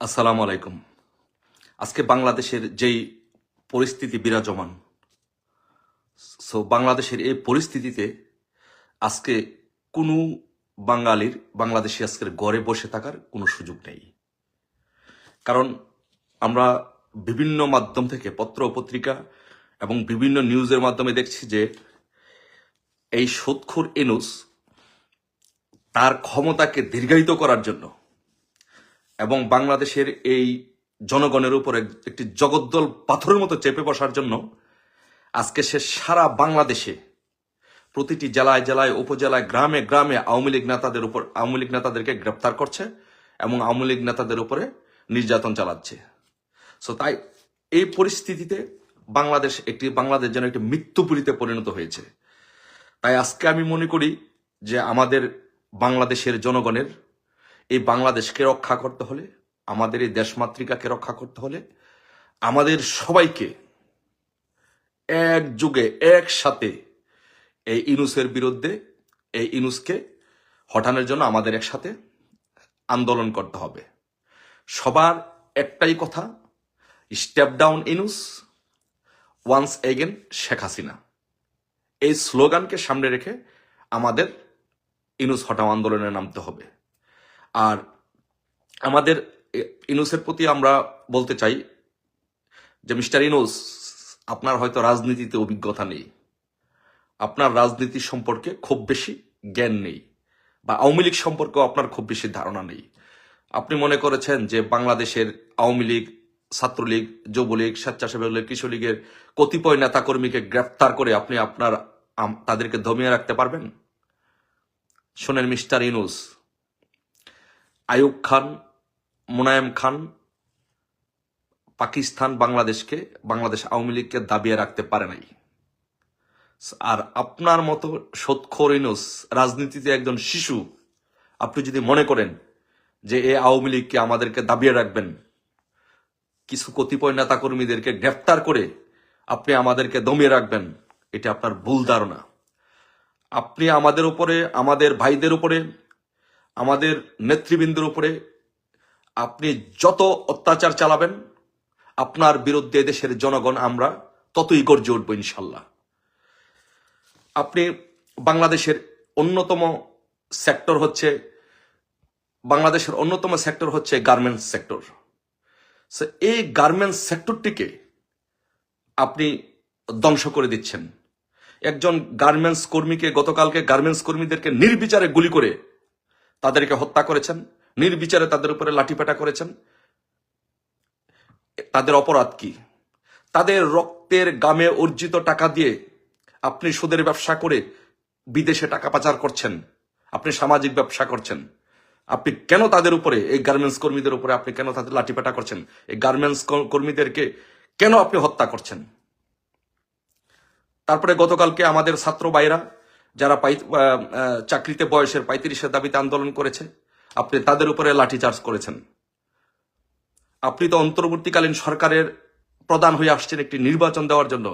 আসসালামু আলাইকুম। আজকে বাংলাদেশের যেই পরিস্থিতি বিরাজমান, সো বাংলাদেশের এই পরিস্থিতিতে আজকে কোনো বাঙালির, বাংলাদেশি আজকের ঘরে বসে থাকার কোনো সুযোগ নেই। কারণ আমরা বিভিন্ন মাধ্যম থেকে পত্র পত্রিকা এবং বিভিন্ন নিউজের মাধ্যমে দেখছি যে এই সুৎখুর এনুস তার ক্ষমতাকে দীর্ঘায়িত করার জন্য এবং বাংলাদেশের এই জনগণের উপরে একটি জগদ্দল পাথরের মতো চেপে বসার জন্য আজকে সে সারা বাংলাদেশে প্রতিটি জেলায় জেলায়, উপজেলায়, গ্রামে গ্রামে আওয়ামী লীগ নেতাদের উপর আওয়ামী লীগ নেতাদেরকে গ্রেপ্তার করছে এবং আওয়ামী লীগ নেতাদের উপরে নির্যাতন চালাচ্ছে। সো তাই এই পরিস্থিতিতে বাংলাদেশ একটি বাংলাদেশ যেন একটি মৃত্যুপুরীতে পরিণত হয়েছে। তাই আজকে আমি মনে করি যে আমাদের বাংলাদেশের জনগণের এই বাংলাদেশকে রক্ষা করতে হলে, আমাদের এই দেশমাতৃকাকে রক্ষা করতে হলে, আমাদের সবাইকে এক একযোগে একসাথে এই ইনুসের বিরুদ্ধে, এই ইনুসকে হটানোর জন্য আমাদের একসাথে আন্দোলন করতে হবে। সবার একটাই কথা step down Yunus once again Sheikh Hasina. এই স্লোগানকে সামনে রেখে আমাদের ইনুস হটাও আন্দোলনে নামতে হবে। আর আমাদের ইনুসের প্রতি আমরা বলতে চাই যে, মিস্টার ইনুস, আপনার হয়তো রাজনীতিতে অভিজ্ঞতা নেই। আপনার রাজনীতি সম্পর্কে খুব বেশি জ্ঞান নেই বা আওয়ামী লীগ সম্পর্কেও আপনার খুব বেশি ধারণা নেই। আপনি মনে করেছেন যে, বাংলাদেশের আওয়ামী লীগ, ছাত্রলীগ, যুবলীগ স্বেচ্ছাসেবক লীগ কৃষক লীগের কতিপয় নেতাকর্মীকে গ্রেফতার করে আপনি আপনার তাদেরকে দমিয়ে রাখতে পারবেন? শোনেন, মিস্টার ইনুস আয়ুব খান, মোনায়েম খান পাকিস্তান, বাংলাদেশকে, বাংলাদেশ আওয়ামী লীগকে দাবিয়ে রাখতে পারে নাই। আর আপনার মতো সৎখোর রাজনীতিতে একজন শিশু, আপনি যদি মনে করেন যে এ আওয়ামী লীগকে আমাদেরকে দাবিয়ে রাখবেন, কিছু কতিপয় নেতাকর্মীদেরকে গ্রেফতার করে আপনি আমাদেরকে দমিয়ে রাখবেন, এটা আপনার ভুল ধারণা। আপনি আমাদের উপরে, আমাদের ভাইদের উপরে আমাদের নেতৃবৃন্দের উপরে আপনি যত অত্যাচার চালাবেন, আপনার বিরুদ্ধে দেশের জনগণ আমরা ততই গর্জে উঠবো ইনশাল্লাহ। আপনি বাংলাদেশের অন্যতম সেক্টর হচ্ছে, বাংলাদেশের অন্যতম সেক্টর হচ্ছে গার্মেন্টস সেক্টর। এই গার্মেন্টস সেক্টরটিকে আপনি ধ্বংস করে দিচ্ছেন। একজন গার্মেন্টস কর্মীকে, গতকালকে গার্মেন্টস কর্মীদেরকে নির্বিচারে গুলি করে তাদেরকে হত্যা করেছেন, নির্বিচারে তাদের উপরে লাঠিপেটা করেছেন। তাদের অপরাধ কি? তাদের রক্তের গামে অর্জিত টাকা দিয়ে আপনি সুদের ব্যবসা করে বিদেশে টাকা পাচার করছেন, আপনি সামাজিক ব্যবসা করছেন। আপনি কেন তাদের উপরে, এই গার্মেন্টস কর্মীদের উপরে আপনি কেন তাদের লাঠিপেটা করছেন? এই গার্মেন্টস কর্মীদেরকে কেন আপনি হত্যা করছেন? তারপরে গতকালকে আমাদের ছাত্র ভাইরা যারা পাই চাকরিতে বয়সের পঁয়ত্রিশের দাবিতে আন্দোলন করেছে, আপনি তাদের উপরে লাঠিচার্জ করেছেন। আপনি তো অন্তর্বর্তীকালীন সরকারের প্রধান হয়ে আসছেন একটি নির্বাচন দেওয়ার জন্য।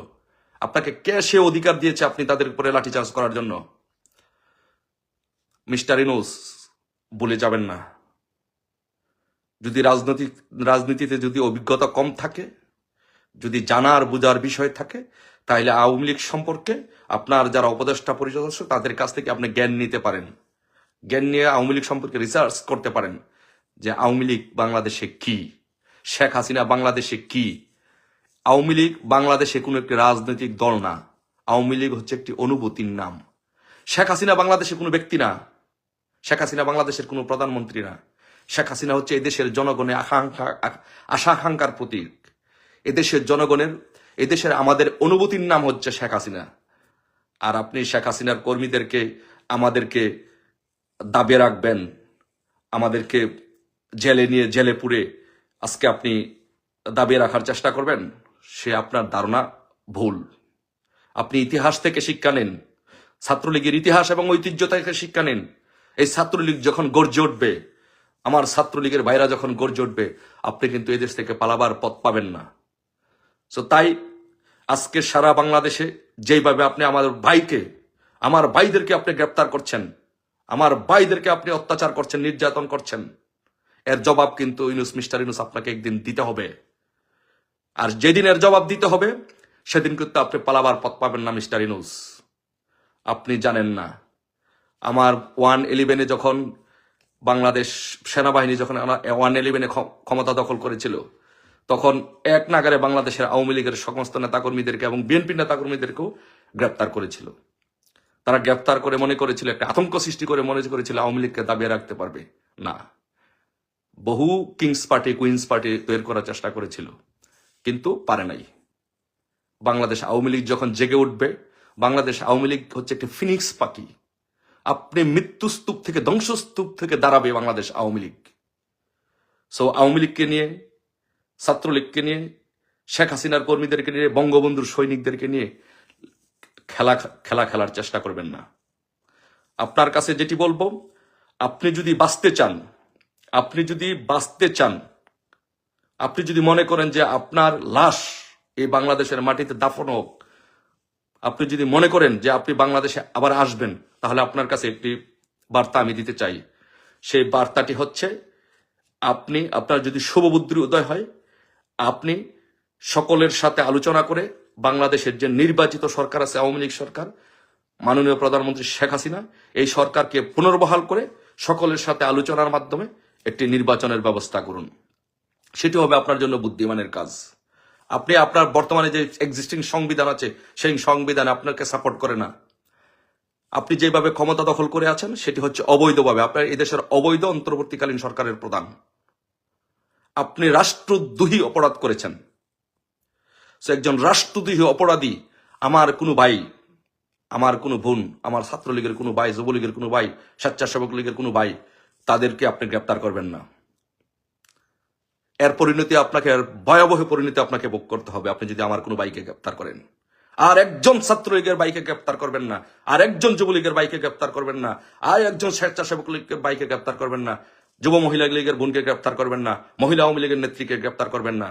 আপনাকে কে সে অধিকার দিয়েছে আপনি তাদের উপরে লাঠিচার্জ করার জন্য? মিস্টার ইনোস, বলে যাবেন না। যদি রাজনৈতিক রাজনীতিতে যদি অভিজ্ঞতা কম থাকে, যদি জানার বুঝার বিষয় থাকে তাহলে আওয়ামী লীগ সম্পর্কে আপনার যারা উপদেষ্টা, পরিষদ আছে, তাদের কাছ থেকে আপনি জ্ঞান নিতে পারেন। জ্ঞান নিয়ে আওয়ামী লীগ সম্পর্কে রিসার্চ করতে পারেন যে আওয়ামী লীগ বাংলাদেশে কি? শেখ হাসিনা বাংলাদেশে কি? আওয়ামী লীগ বাংলাদেশে কোনো একটি রাজনৈতিক দল না। আওয়ামী লীগ হচ্ছে একটি অনুভূতির নাম। শেখ হাসিনা বাংলাদেশে কোনো ব্যক্তি না। শেখ হাসিনা বাংলাদেশের কোনো প্রধানমন্ত্রী না। শেখ হাসিনা হচ্ছে এদেশের জনগণের আকাঙ্ক্ষা, আশা, আকাঙ্ক্ষার প্রতীক। এদেশের জনগণের এদেশের আমাদের অনুভূতির নাম হচ্ছে শেখ হাসিনা। আর আপনি শেখ হাসিনার কর্মীদেরকে, আমাদেরকে দাবিয়ে রাখবেন, আমাদেরকে জেলে নিয়ে জেলে পুরে আজকে আপনি দাবিয়ে রাখার চেষ্টা করবেন, সে আপনার ধারণা ভুল। আপনি ইতিহাস থেকে শিক্ষা নেন, ছাত্রলীগের ইতিহাস এবং ঐতিহ্য থেকে শিক্ষা নেন। এই ছাত্রলীগ যখন গর্জে উঠবে, আমার ছাত্রলীগের ভাইরা যখন গর্জে উঠবে, আপনি কিন্তু এদেশ থেকে পালাবার পথ পাবেন না। সো তাই আজকে সারা বাংলাদেশে যেইভাবে আপনি আমার ভাইকে, আমার ভাইদেরকে আপনি গ্রেপ্তার করছেন, আমার ভাইদেরকে আপনি অত্যাচার করছেন, নির্যাতন করছেন, এর জবাব কিন্তু ইনুস, মিস্টার ইনুস আপনাকে একদিন দিতে হবে। আর যেদিন এর জবাব দিতে হবে, সেদিন কিন্তু আপনি পালাবার পথ পাবেন না, মিস্টার ইনুস। আপনি জানেন না, আমার ওয়ান ইলেভেনে যখন বাংলাদেশ সেনাবাহিনী যখন ওয়ান ইলেভেনে ক্ষমতা দখল করেছিল তখন এক নাগারে বাংলাদেশের আওয়ামী লীগের সমস্ত নেতাকর্মীদেরকে এবং বিএনপি নেতাকর্মীদেরকেও গ্রেপ্তার করেছিল। তারা গ্রেপ্তার করে মনে করেছিল, একটা আতঙ্ক সৃষ্টি করে মনে করেছিল আওয়ামী লীগকে দাবিয়ে রাখতে পারবে। না। বহু কিংস পার্টি, কুইন্স পার্টি তৈরি করার চেষ্টা করেছিল, কিন্তু পারে নাই। বাংলাদেশ আওয়ামী লীগ যখন জেগে উঠবে, বাংলাদেশ আওয়ামী লীগ হচ্ছে একটি ফিনিক্স পাখি। আপনি মৃত্যুস্তূপ থেকে ধ্বংসস্তূপ থেকে দাঁড়াবে বাংলাদেশ আওয়ামী লীগ। সো আওয়ামী লীগকে নিয়ে ছাত্রলীগকে নিয়ে, শেখ হাসিনার কর্মীদেরকে নিয়ে, বঙ্গবন্ধুর সৈনিকদেরকে নিয়ে খেলা খেলা খেলার চেষ্টা করবেন না। আপনার কাছে যেটি বলব, আপনি যদি বাঁচতে চান, আপনি যদি বাঁচতে চান, আপনি যদি মনে করেন যে আপনার লাশ এই বাংলাদেশের মাটিতে দাফন হোক, আপনি যদি মনে করেন যে আপনি বাংলাদেশে আবার আসবেন, তাহলে আপনার কাছে একটি বার্তা আমি দিতে চাই। সেই বার্তাটি হচ্ছে, আপনি, আপনার যদি শুভবুদ্ধির উদয় হয় আপনি সকলের সাথে আলোচনা করে বাংলাদেশের যে নির্বাচিত সরকার আছে, আওয়ামী লীগ সরকার, মাননীয় প্রধানমন্ত্রী শেখ হাসিনা, এই সরকারকে পুনর্বহাল করে সকলের সাথে আলোচনার মাধ্যমে একটি নির্বাচনের ব্যবস্থা করুন। সেটি হবে আপনার জন্য বুদ্ধিমানের কাজ। আপনি আপনার বর্তমানে যে এক্সিস্টিং সংবিধান আছে, সেই সংবিধান আপনাকে সাপোর্ট করে না। আপনি যেভাবে ক্ষমতা দখল করে আছেন, সেটি হচ্ছে অবৈধভাবে। আপনার এদেশের অবৈধ অন্তর্বর্তীকালীন সরকারের প্রধান। আপনি রাষ্ট্রদ্রোহী অপরাধ করেছেন। সে একজন রাষ্ট্রদ্রোহী অপরাধী আমার কোনো ভাই, আমার কোনো বোন, আমার ছাত্রলীগের কোনো ভাই, যুবলীগের কোনো ভাই, স্বেচ্ছাসেবক লীগের কোনো ভাই, তাদেরকে আপনি গ্রেপ্তার করবেন না। এর পরিণতি আপনাকে ভয়াবহ পরিণতি আপনাকে ভোগ করতে হবে, আপনি যদি আমার কোনো বাইকে গ্রেপ্তার করেন। আর একজন ছাত্রলীগের বাইকে গ্রেপ্তার করবেন না, আর একজন যুবলীগের বাইকে গ্রেপ্তার করবেন না, আর একজন স্বেচ্ছাসেবক লীগের বাইকে গ্রেপ্তার করবেন না। যুব মহিলা লীগের বোনকে গ্রেপ্তার করবেন না, মহিলা আওয়ামী লীগের নেত্রীকে গ্রেপ্তার করবেন না,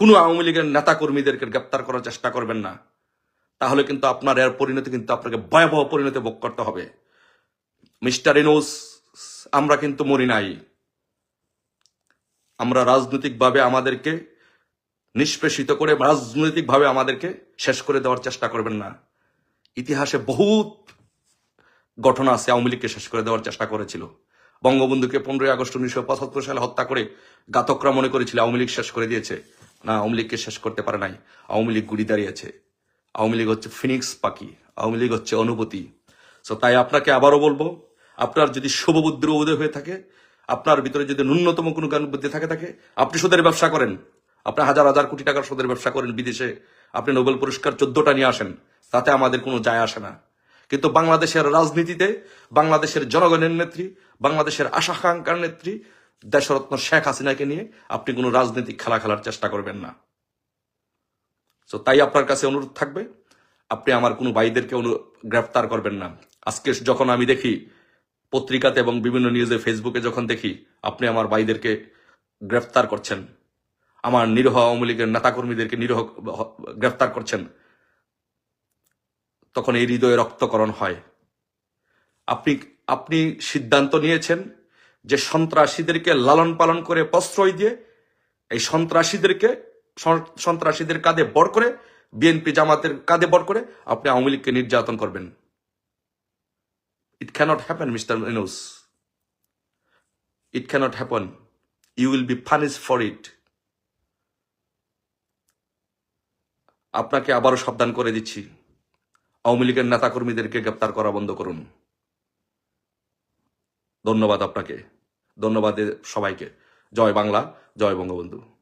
কোনো আওয়ামী লীগের নেতা কর্মীদেরকে গ্রেপ্তার করার চেষ্টা করবেন না। তাহলে কিন্তু আপনার এর পরিণতি কিন্তু আপনাকে ভয়াবহ পরিণতি ভোগ করতে হবে। মিস্টার ইনোস, আমরা কিন্তু মরি নাই। আমরা রাজনৈতিকভাবে আমাদেরকে নিষ্পেষিত করে, রাজনৈতিকভাবে আমাদেরকে শেষ করে দেওয়ার চেষ্টা করবেন না। ইতিহাসে বহুত ঘটনা আছে আওয়ামী লীগকে শেষ করে দেওয়ার চেষ্টা করেছিল। বঙ্গবন্ধুকে পনেরোই আগস্ট উনিশশো পঁচাত্তর সালে হত্যা করে ঘাতকরা মনে করেছিল, আওয়ামী লীগ শেষ করে দিয়েছে। না, আওয়ামী লীগকে শেষ করতে পারে নাই। আওয়ামী লীগ গুড়ি দাঁড়িয়েছে আওয়ামী লীগ হচ্ছে ফিনিক্স পাখি, আওয়ামী লীগ হচ্ছে অনুভূতি। সো তাই আপনাকে আবারও বলব, আপনার যদি শুভবুদ্ধির উদয় হয়ে থাকে, আপনার ভিতরে যদি ন্যূনতম কোনো জ্ঞান বুদ্ধি থাকে থাকে, আপনি সুদের ব্যবসা করেন। আপনি হাজার হাজার কোটি টাকার সুদের ব্যবসা করেন বিদেশে। আপনি নোবেল পুরস্কার চোদ্দটা নিয়ে আসেন, তাতে আমাদের কোনো যায় আসে না। কিন্তু বাংলাদেশের রাজনীতিতে, বাংলাদেশের জনগণের নেত্রী, বাংলাদেশের আশাকাঙ্ক্ষার নেত্রী, দেশরত্ন শেখ হাসিনাকে নিয়ে আপনি কোনো রাজনৈতিক খেলা খেলার চেষ্টা করবেন না। তো তাই আপনার কাছে অনুরোধ থাকবে, আপনি আমার কোনো ভাইদেরকে অনু- গ্রেপ্তার করবেন না। আজকে যখন আমি দেখি পত্রিকাতে এবং বিভিন্ন নিউজে, ফেসবুকে যখন দেখি আপনি আমার ভাইদেরকে গ্রেফতার করছেন, আমার নিরহ আওয়ামী লীগের নেতাকর্মীদেরকে নিরহ গ্রেফতার করছেন তখন এই হৃদয়ে রক্তকরণ হয়। আপনি আপনি সিদ্ধান্ত নিয়েছেন যে সন্ত্রাসীদেরকে লালন পালন করে প্রশ্রয় দিয়ে, এই সন্ত্রাসীদেরকে, সন্ত্রাসীদের কাঁধে বড় করে বিএনপি জামাতের কাঁধে বড় করে আপনি আওয়ামী লীগকে নির্যাতন করবেন। It can't happen mister Yunus it can't happen you will be punish for it আপনাকে আবারও সাবধান করে দিচ্ছি। আওয়ামী লীগের নেতাকর্মীদেরকে গ্রেপ্তার করা বন্ধ করুন। ধন্যবাদ আপনাকে। ধন্যবাদ সবাইকে। জয় বাংলা, জয় বঙ্গবন্ধু।